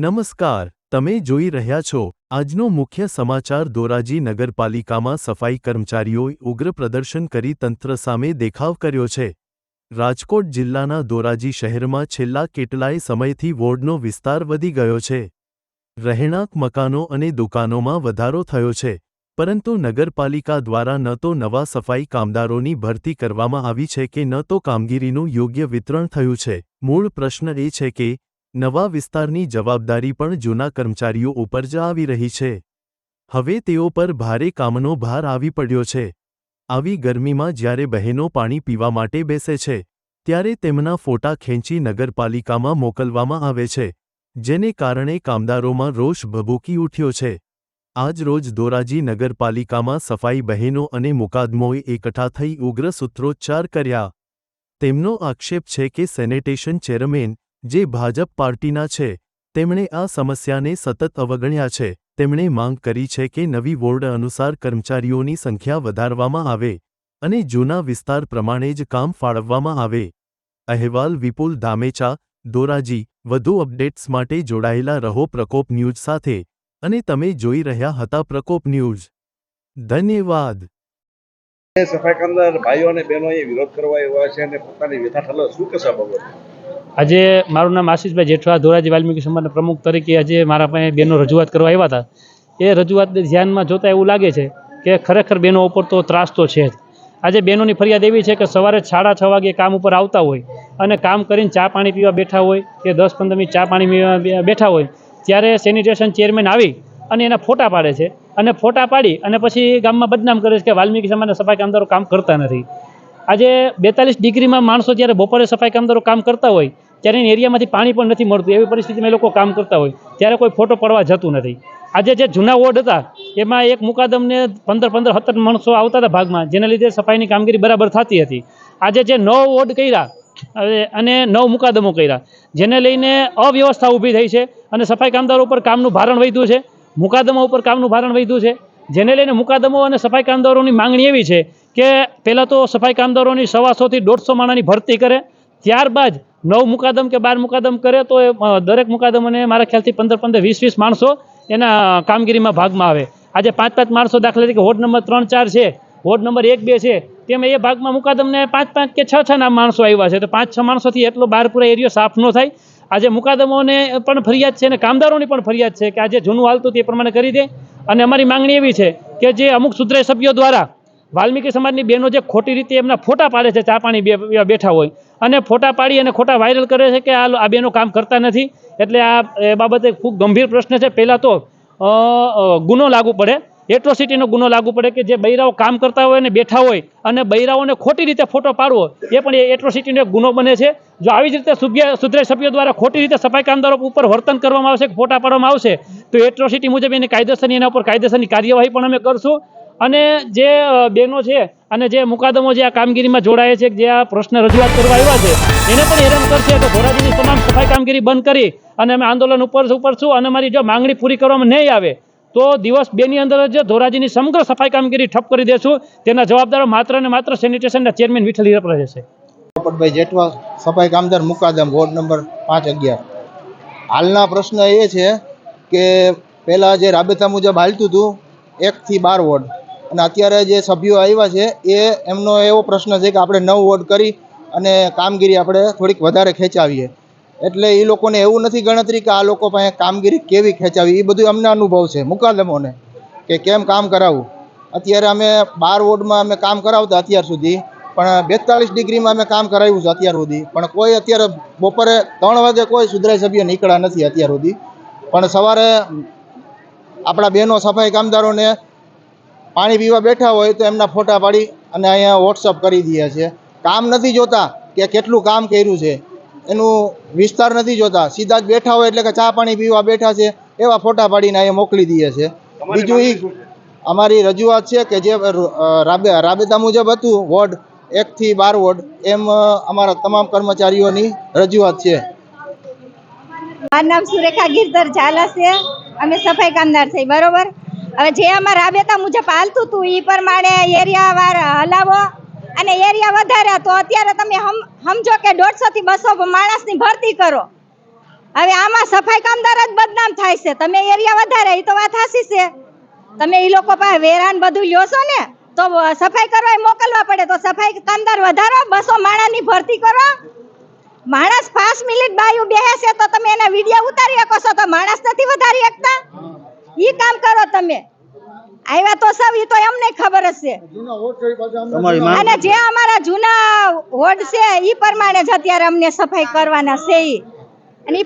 નમસ્કાર, તમે જોઈ રહ્યા છો આજનો મુખ્ય સમાચાર. ધોરાજી નગરપાલિકામાં સફાઈ કર્મચારીઓએ ઉગ્ર પ્રદર્શન કરી તંત્ર સામે દેખાવ કર્યો છે. રાજકોટ જિલ્લાના ધોરાજી શહેરમાં છેલ્લા કેટલાય સમયથી વોર્ડનો વિસ્તાર વધી ગયો છે. રહેણાંક મકાનો અને દુકાનોમાં વધારો થયો છે, પરંતુ નગરપાલિકા દ્વારા ન તો નવા સફાઈ કામદારોની ભરતી કરવામાં આવી છે કે ન તો કામગીરીનું યોગ્ય વિતરણ થયું છે. મૂળ પ્રશ્ન એ છે કે નવા વિસ્તારની જવાબદારી પણ જૂના કર્મચારીઓ ઉપર જ આવી રહી છે. હવે તેઓ પર ભારે કામનો ભાર આવી પડ્યો છે. આવી ગરમીમાં જ્યારે બહેનો પાણી પીવા માટે બેસે છે, ત્યારે તેમના ફોટા ખેંચી નગરપાલિકામાં મોકલવામાં આવે છે, જેને કારણે કામદારોમાં રોષ ભભૂકી ઉઠ્યો છે. આજ રોજ ધોરાજી નગરપાલિકામાં સફાઈ બહેનો અને મુકાદમોએ એકઠા થઈ ઉગ્ર સૂત્રોચ્ચાર કર્યા. તેમનો આક્ષેપ છે કે સેનેટેશન ચેરમેન જે ભાજપ પાર્ટીના છે, તેમણે આ સમસ્યાને સતત અવગણ્યા છે, તેમણે માંગ કરી છે કે નવી વોર્ડ અનુસાર કર્મચારીઓની સંખ્યા વધારવામાં આવે અને જૂના વિસ્તાર પ્રમાણે જ કામ ફાળવવામાં આવે. અહેવાલ વિપુલ ધામેચા, દોરાજી, વધુ અપડેટ્સ માટે જોડાયેલા રહો પ્રકોપ ન્યૂઝ સાથે અને તમે જોઈ રહ્યા હતા પ્રકોપ ન્યૂઝ. ધન્યવાદ. સફાઈ કામદાર ભાઈઓ અને બહેનોએ વિરોધ કરવા એવા છે અને પોતાની વ્યથા ઠાલવે શું કહેશો આ બાબતે? આજે મારું નામ આશીષભાઈ જેઠવા, ધોરાજી વાલ્મીકી સમાજના પ્રમુખ તરીકે આજે મારા પાસે બેનો રજૂઆત કરવા આવ્યા હતા. એ રજૂઆતને ધ્યાનમાં જોતાં એવું લાગે છે કે ખરેખર બેનો ઉપર તો ત્રાસ તો છે જ. આજે બહેનોની ફરિયાદ એવી છે કે સવારે સાડા છ વાગે કામ ઉપર આવતા હોય અને કામ કરીને ચા પાણી પીવા બેઠા હોય કે દસ પંદર મિનિટ ચા પાણી પીવા બેઠા હોય, ત્યારે સેનિટેશન ચેરમેન આવી અને એના ફોટા પાડે છે. અને ફોટા પાડી અને પછી ગામમાં બદનામ કરે છે કે વાલ્મીકી સમાજના સફાઈ કામદારો કામ કરતા નથી. આજે બેતાલીસ ડિગ્રીમાં માણસો જ્યારે બપોરે સફાઈ કામદારો કામ કરતા હોય, ત્યારે એની એરિયામાંથી પાણી પણ નથી મળતું. એવી પરિસ્થિતિમાં એ લોકો કામ કરતા હોય. ત્યારે કોઈ ફોટો પડવા જતું નથી. આજે જે જૂના વોર્ડ હતા, એમાં એક મુકાદમને પંદર પંદર સત્તર માણસો આવતા હતા ભાગમાં, જેના લીધે સફાઈની કામગીરી બરાબર થતી હતી. આજે જે નવ વોર્ડ કર્યા અને નવ મુકાદમો કર્યા, જેને લઈને અવ્યવસ્થા ઊભી થઈ છે અને સફાઈ કામદારો ઉપર કામનું ભારણ વધ્યું છે. મુકાદમો ઉપર કામનું ભારણ વધ્યું છે. જેને લઈને મુકાદમો અને સફાઈ કામદારોની માંગણી એવી છે કે પહેલાં તો સફાઈ કામદારોની સવાસોથી દોઢસો માણાની ભરતી કરે, ત્યારબાદ નવ મુકાદમ કે બાર મુકાદમ કરે, તો એ દરેક મુકાદમને મારા ખ્યાલથી પંદર પંદર વીસ વીસ માણસો એના કામગીરીમાં ભાગમાં આવે. આજે પાંચ પાંચ માણસો દાખલા તરીકે વોર્ડ નંબર ત્રણ ચાર છે, વોર્ડ નંબર એક બે છે, તેમાં એ ભાગમાં મુકાદમને પાંચ પાંચ કે છ છ ના માણસો આવ્યા છે, તો પાંચ છ માણસોથી એટલો બાર પૂરા એરિયો સાફ ન થાય. આજે મુકાદમોને પણ ફરિયાદ છે અને કામદારોની પણ ફરિયાદ છે કે આજે જૂનું હાલતું તે પ્રમાણે કરી દે. અને અમારી માંગણી એવી છે કે જે અમુક સુધરાય સભ્યો દ્વારા વાલ્મીકી સમાજની બહેનો જે ખોટી રીતે એમના ફોટા પાડે છે, ચા પાણી બેઠા હોય, અને ફોટા પાડી અને ખોટા વાયરલ કરે છે કે આ બહેનો કામ કરતા નથી, એટલે આ એ બાબતે ખૂબ ગંભીર પ્રશ્ન છે. પહેલાં તો ગુનો લાગુ પડે એટ્રોસિટીનો ગુનો લાગુ પડે કે જે બૈરાઓ કામ કરતા હોય અને બેઠા હોય, અને બૈરાઓને ખોટી રીતે ફોટો પાડવો, એ પણ એ એટ્રોસિટીનો એક ગુનો બને છે. જો આવી જ રીતે સુભ્ય સુધરે સભ્યો દ્વારા ખોટી રીતે સફાઈ કામદારો ઉપર વર્તન કરવામાં આવશે ફોટા પાડવામાં આવશે, તો એટ્રોસિટી મુજબ એની કાયદેસરની એના ઉપર કાયદેસરની કાર્યવાહી પણ અમે કરશું. અને જે બહેનો છે અને જે મુકાદમો જે આ કામગીરીમાં જોડાય છે, જે આ પ્રશ્ન રજૂઆત કરવા આવ્યા છે, એને પણ હેરાન કરશે તો ધોરાજીની તમામ સફાઈ કામગીરી બંધ કરી અને અમે આંદોલન ઉપર ઉપર છું અને મારી જો માંગણી પૂરી કરવામાં નહીં આવે, તો દિવસ બેની અંદર જ ધોરાજીની સમગ્ર સફાઈ કામગીરી ઠપ કરી દેશું. તેના જવાબદારો માત્ર ને માત્ર સેનિટેશનના ચેરમેન વિઠ્ઠલ હિરપ રહેશે પોપટભાઈ જેઠવા, સફાઈ કામદાર મુકાદમ, વોર્ડ નંબર પાંચ અગિયાર. હાલના પ્રશ્ન એ છે કે પહેલાં જે રાબેતા મુજબ હાલતું હતું એકથી બાર વોર્ડ. અને અત્યારે જે સભ્યો આવ્યા છે, એ એમનો એવો પ્રશ્ન છે કે આપણે નવ વોર્ડ કરી અને કામગીરી આપણે થોડીક વધારે ખેંચાવીએ. એટલે એ લોકોને એવું નથી ગણતરી કે આ લોકો પાસે કામગીરી કેવી ખેંચાવી એ બધું અમને અનુભવ છે, મુકાદમોને, કે કેમ કામ કરાવવું. અત્યારે અમે બાર વોર્ડમાં અમે કામ કરાવતા અત્યાર સુધી, પણ બેતાલીસ ડિગ્રીમાં અમે કામ કરાવ્યું છે અત્યાર સુધી. પણ કોઈ અત્યારે બપોરે ત્રણ વાગે કોઈ સુધરાઈ સભ્ય નીકળ્યા નથી અત્યાર સુધી. પણ સવારે આપણા બહેનો સફાઈ કામદારોને પાણી પીવા બેઠા હોય તો એમના ફોટા પાડી અને અહીંયા વોટ્સઅપ કરી દઈએ છે. કામ નથી જોતા કે કેટલું કામ કર્યું છે. એનું વિસ્તાર નથી જોતા. સીધા જ બેઠા હોય એટલે કે ચા પાણી પીવા બેઠા છે એવા ફોટા પાડીને અહીંયા મોકલી દે છે. બીજું છે? અમારી રજૂઆત છે કે જે રાબે રાબેતા મુજબ હતું વોર્ડ એકથી બાર વોર્ડ એમ અમારા તમામ કર્મચારીઓની રજૂઆત છે. મારું નામ સુરેખા ગીરધર ઝાલા છે. અમે સફાઈ કામદાર છે બરોબર? હવે જે અમારા રાબેતા મુજબ હાલતું હતું એ પ્રમાણે એરિયા વાર હલાવો. અને એરિયા વધારે તો અત્યારે તમે સમજો કે દોઢસો થી બસો માણસની ભરતી કરો. હવે આમાં સફાઈ કામદાર જ બદનામ થાય છે. તમે એરિયા વધારે એ તો વાત હાસી છે. તમે એ લોકો પાસે વેરાન બધું લ્યો છો ને, તો સફાઈ કરવા મોકલવા પડે. તો સફાઈ કામદાર વધારો, બસો માણસની ભરતી કરો. માણસ પાંચ મિનિટ બાયું બેસે તો તમે એના વીડિયો ઉતારી શકો છો. તો માણસ નથી વધારી શકતા. ઈ કામ કરો તમે. આવ્યા તો સૌ ઈ તો એમને ખબર જ છે અને જે અમારા જૂના હોડ છે ઈ પ્રમાણે જ અત્યારે અમને સફાઈ કરવાના છે ઈ. અને